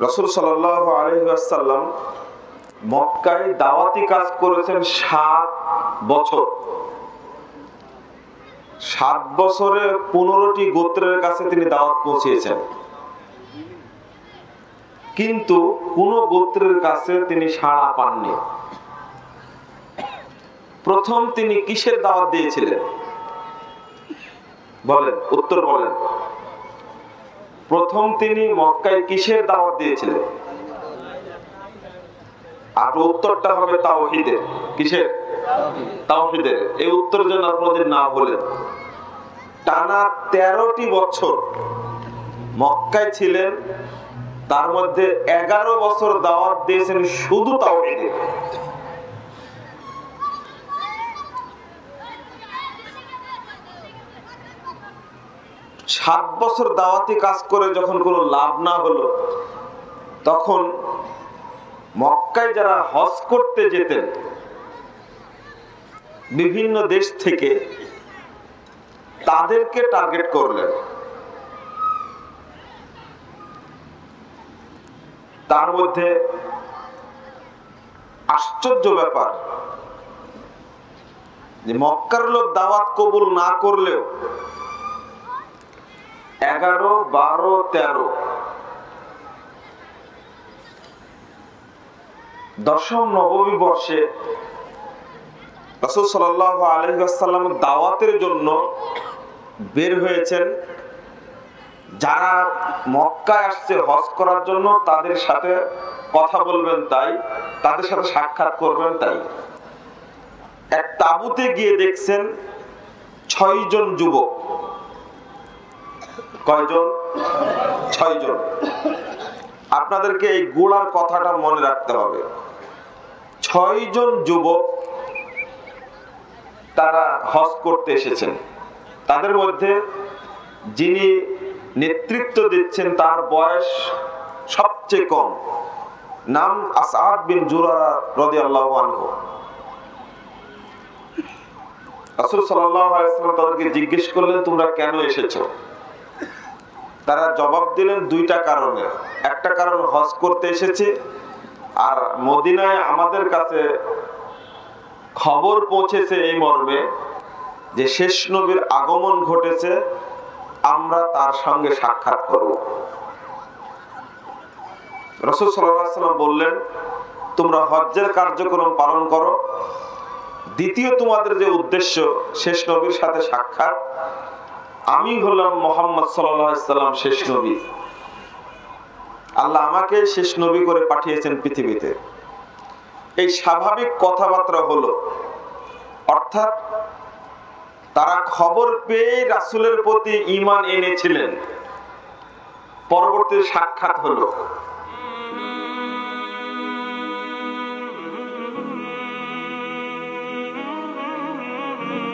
রসুল সাল্লাহ আলহাসাল্লাম মক্কায় দাওয়াতি কাজ করেছেন সাত বছর। সাত বছরে পনেরোটি গোত্রের কাছে তিনি দাওয়াত পৌঁছিয়েছেন। কিন্তু কোন গোত্রের কাছে তিনি সাড়া পাননি। প্রথম তিনি কিসের দাওয়াত দিয়েছিলেন? বলেন, উত্তর বলেন। প্রথম তিনি মক্কায় কিসের দাওয়াত দিয়েছিলেন? আর উত্তরটা হবে তাওহিদের। কিসের? তাওহিদের। এই উত্তর যেন আপনাদের না বলেন। টানা তেরোটি বছর মক্কায় ছিলেন, তার মধ্যে এগারো বছর দাওয়াত দিয়েছেন শুধু তাওহিদের। সাত বছর দাওয়াতি কাজ করে যখন কোনো লাভ না হলো, তখন মক্কায় যারা হজ করতে যেতেন, বিভিন্ন দেশ থেকে তাদেরকে টার্গেট করলেন। তার মধ্যে আশ্চর্য ব্যাপার, যে মক্কার লোক দাওয়াত কবুল না করলেও এগারো, বারো, তেরো। দশম নবমী বর্ষে রসুল সাল্লাহ আলহাম দাওয়াতের জন্য বের হয়েছেন। যারা মক্কায় আসছে হজ করার জন্য তাদের সাথে কথা বলবেন তাই, তাদের সাথে সাক্ষাৎ করবেন তাই। এক তাবুতে গিয়ে দেখছেন ছয় জন যুবক। কয়জন? ছয়জন। আপনাদেরকে এই গোড়ার কথাটা মনে রাখতে হবে। ছয়জন যুবক তারা হজ করতে এসেছেন। তাদের মধ্যে যিনি নেতৃত্ব দিচ্ছেন, তার বয়স সবচেয়ে কম। নাম আসাদ বিন জুরারা রদি আল্লাহ আনহু। রাসূল সাল্লাল্লাহু তাদেরকে জিজ্ঞেস করলেন, তোমরা কেন এসেছ? তারা জবাব দিলেন দুইটা কারণে। একটা কারণ হজ করতে এসেছে, আর মদিনায় আমাদের কাছে খবর পৌঁছেছে এই মর্মে যে শেষ নবীর আগমন ঘটেছে, আমরা তার সঙ্গে সাক্ষাৎ করব। রসুল সাল্লাম বললেন, তোমরা হজ্জের কার্যক্রম পালন করো। দ্বিতীয় তোমাদের যে উদ্দেশ্য, শেষ নবীর সাথে সাক্ষাৎ আমি হলাম মোহাম্মদ সাল্লাম শেষ নবী। আল্লাহ আমাকে শেষ নবী করে পাঠিয়েছেন পৃথিবীতে। এই স্বাভাবিক কথাবার্তা হলো, অর্থাৎ তারা খবর পেয়ে রাসুলের প্রতি ইমান এনেছিলেন। পরবর্তী সাক্ষাৎ হলো। mm-hmm.